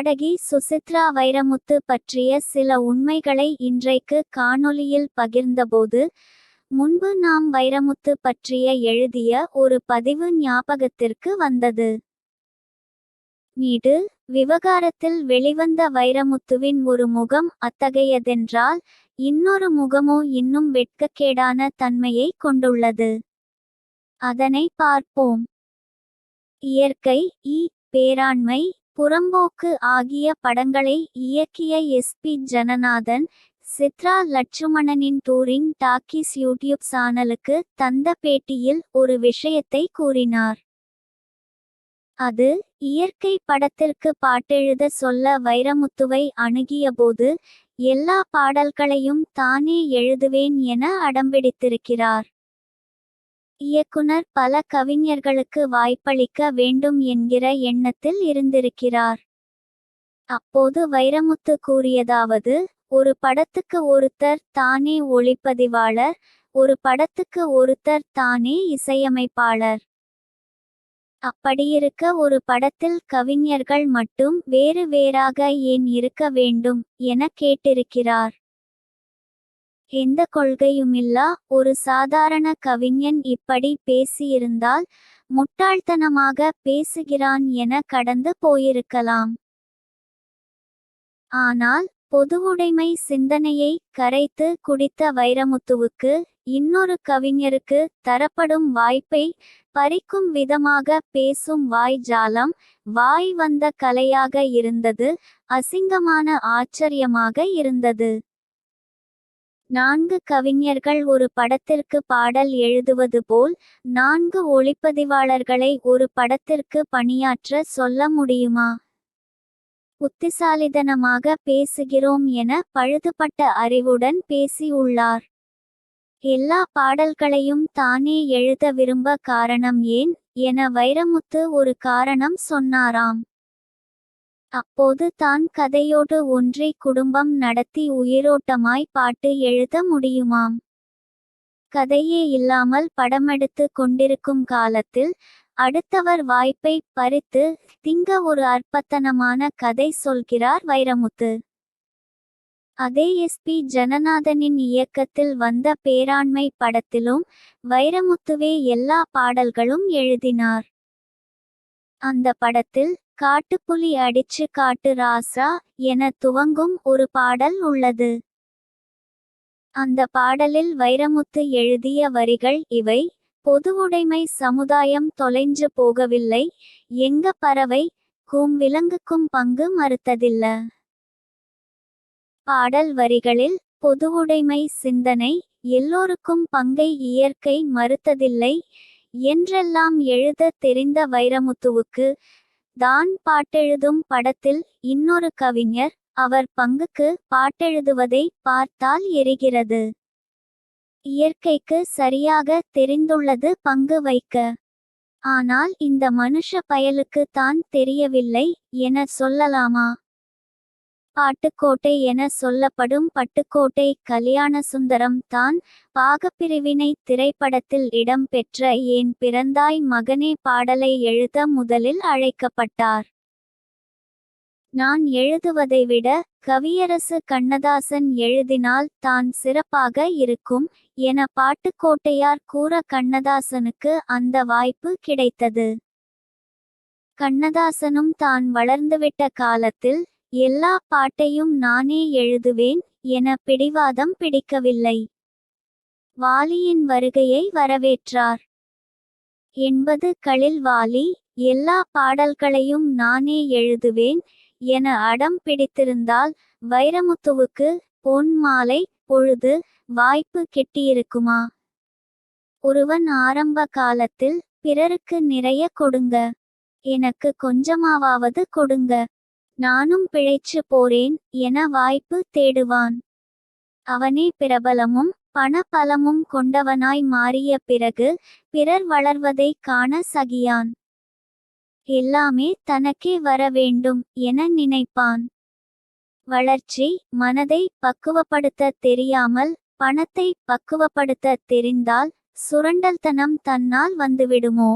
பாடகி சுசித்ரா வைரமுத்து பற்றிய சில உண்மைகளை இன்றைக்கு காணொளியில் பகிர்ந்தபோது முன்பு நாம் வைரமுத்து பற்றிய எழுதிய ஒரு பதிவு ஞாபகத்திற்கு வந்தது. நீடு விவகாரத்தில் வெளிவந்த வைரமுத்துவின் ஒரு முகம் அத்தகையதென்றால் இன்னொரு முகமோ இன்னும் வெட்கக்கேடான தன்மையை கொண்டுள்ளது. அதனை பார்ப்போம். இயற்கை இ பேராண்மை புறம்போக்கு ஆகிய படங்களை இயக்கிய எஸ். பி. ஜனநாதன் சித்ரா லட்சுமணனின் டூரிங் டாக்கிஸ் யூடியூப் சேனலுக்கு தந்த பேட்டியில் ஒரு விஷயத்தை கூறினார். அது இயற்கை படத்திற்கு பாட்டெழுத சொல்ல வைரமுத்துவை அணுகியபோது எல்லா பாடல்களையும் தானே எழுதுவேன் என அடம்பிடித்திருக்கிறார். இயக்குனர் பல கவிஞர்களுக்கு வாய்ப்பளிக்க வேண்டும் என்கிற எண்ணத்தில் இருந்திருக்கிறார். அப்போது வைரமுத்து கூறியதாவது ஒரு படத்துக்கு ஒருத்தர் தானே ஒளிப்பதிவாளர் ஒரு படத்துக்கு ஒருத்தர் தானே இசையமைப்பாளர். அப்படியிருக்க ஒரு படத்தில் கவிஞர்கள் மட்டும் வேறு வேறாக ஏன் இருக்க வேண்டும் என கேட்டிருக்கிறார். எந்த கொள்கையுமில்லா ஒரு சாதாரண கவிஞன் இப்படி பேசியிருந்தால் முட்டாள்தனமாக பேசுகிறான் என கடந்து போயிருக்கலாம். ஆனால் பொதுவுடைமை சிந்தனையை கரைத்து குடித்த வைரமுத்துவுக்கு இன்னொரு கவிஞருக்கு தரப்படும் வாய்ப்பை பறிக்கும் விதமாக பேசும் வாய் ஜாலம் வாய் வந்த கலையாக இருந்தது அசிங்கமான ஆச்சரியமாக இருந்தது. நான்கு கவிஞர்கள் ஒரு படத்திற்கு பாடல் எழுதுவது போல் நான்கு ஒளிப்பதிவாளர்களை ஒரு படத்திற்கு பணியாற்ற சொல்ல முடியுமா? புத்திசாலிதனமாக பேசுகிறோம் என பழுதுபட்ட அறிவுடன் பேசியுள்ளார் எல்லா பாடல்களையும் தானே எழுத விரும்ப காரணம் ஏன்? என வைரமுத்து ஒரு காரணம் சொன்னாராம். அப்போது தான் கதையோடு ஒன்றை குடும்பம் நடத்தி உயிரோட்டமாய் பாட்டு எழுத முடியுமாம்? கதையே இல்லாமல் படமெடுத்து கொண்டிருக்கும் காலத்தில் அடுத்தவர் வாய்ப்பை பறித்து திங்க ஒரு அற்பத்தனமான கதை சொல்கிறார் வைரமுத்து. அதே எஸ்பி ஜனநாதனின் இயக்கத்தில் வந்த பேராண்மை படத்திலும் வைரமுத்துவே எல்லா பாடல்களும் எழுதினார். அந்த படத்தில் காட்டுப்புலி அடிச்சு காட்டு ராசா என துவங்கும் ஒரு பாடல் உள்ளது. அந்த பாடலில் வைரமுத்து எழுதிய வரிகள் இவை. பொதுவுடைமை சமுதாயம் தொலைஞ்சு போகவில்லை. எங்க பறவை? கும் விலங்குக்கும் பங்கு மறுத்ததில்ல. பாடல் வரிகளில் பொதுவுடைமை சிந்தனை எல்லோருக்கும் பங்கை இயற்கை மறுத்ததில்லை. என்றெல்லாம் எழுத தெரிந்த வைரமுத்துவுக்கு தான் பாட்டெழுதும் படத்தில் இன்னொரு கவிஞர் அவர் பங்குக்கு பாட்டெழுதுவதை பார்த்தால் எரிகிறது. இயற்கைக்கு சரியாக தெரிந்துள்ளது பங்கு வைக்க. ஆனால் இந்த மனுஷ பயலுக்கு தான் தெரியவில்லை என சொல்லலாமா? பாட்டுக்கோட்டை என சொல்லப்படும் பட்டுக்கோட்டை கல்யாணசுந்தரம் தான் பாகப்பிரிவினை திரைப்படத்தில் இடம்பெற்ற ஏன் பிறந்தாய் மகனே பாடலை எழுத முதலில் அழைக்கப்பட்டார். நான் எழுதுவதை விட கவியரசு கண்ணதாசன் எழுதினால் தான் சிறப்பாக இருக்கும் என பாட்டுக்கோட்டையார் கூற கண்ணதாசனுக்கு அந்த வாய்ப்பு கிடைத்தது. கண்ணதாசனும் தான் வளர்ந்துவிட்ட காலத்தில் எல்லா பாட்டையும் நானே எழுதுவேன் என பிடிவாதம் பிடிக்கவில்லை. வாலியின் வருகையை வரவேற்றார். என்பது களில் வாலி எல்லா பாடல்களையும் நானே எழுதுவேன் என அடம் பிடித்திருந்தால் வைரமுத்துவுக்கு பொன் மாலை பொழுது வாய்ப்பு கிட்டியிருக்குமா? ஒருவன் ஆரம்ப காலத்தில் பிறருக்கு நிறைய கொடுங்க. எனக்கு கொஞ்சமாவது கொடுங்க. நானும் பிழைச்சு போறேன் என வாய்ப்பு தேடுவான். அவனே பிரபலமும் பணபலமும் கொண்டவனாய் மாறிய பிறகு பிறர் வளர்வதை காண சகியான். எல்லாமே தனக்கே வர வேண்டும் என நினைப்பான். வளர்ச்சி மனதை பக்குவப்படுத்த தெரியாமல் பணத்தை பக்குவப்படுத்த தெரிந்தால் சுரண்டல்தனம் தன்னால் வந்துவிடுமோ?